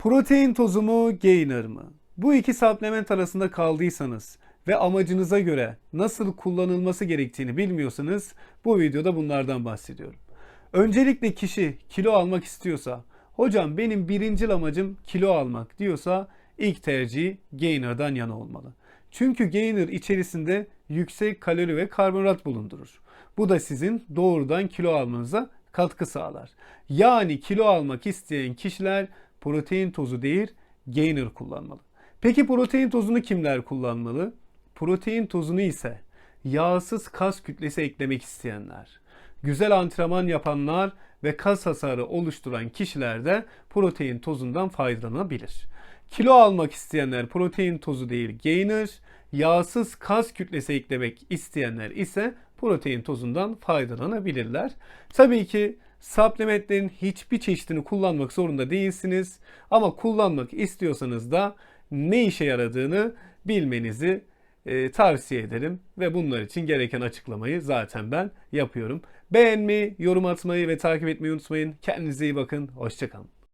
Protein tozu mu, gainer mı? Bu iki supplement arasında kaldıysanız ve amacınıza göre nasıl kullanılması gerektiğini bilmiyorsanız bu videoda bunlardan bahsediyorum. Öncelikle kişi kilo almak istiyorsa, hocam benim birincil amacım kilo almak diyorsa ilk tercihi gainer'dan yana olmalı. Çünkü gainer içerisinde yüksek kalori ve karbonhidrat bulundurur. Bu da sizin doğrudan kilo almanıza katkı sağlar. Yani kilo almak isteyen kişiler protein tozu değil gainer kullanmalı. Peki protein tozunu kimler kullanmalı? Protein tozunu ise yağsız kas kütlesi eklemek isteyenler, güzel antrenman yapanlar ve kas hasarı oluşturan kişiler de protein tozundan faydalanabilir. Kilo almak isteyenler protein tozu değil gainer, yağsız kas kütlesi eklemek isteyenler ise protein tozundan faydalanabilirler. Tabii ki supplementlerin hiçbir çeşidini kullanmak zorunda değilsiniz ama kullanmak istiyorsanız da ne işe yaradığını bilmenizi e, tavsiye ederim ve bunlar için gereken açıklamayı zaten ben yapıyorum. Beğenmeyi, yorum atmayı ve takip etmeyi unutmayın. Kendinize iyi bakın. Hoşçakalın.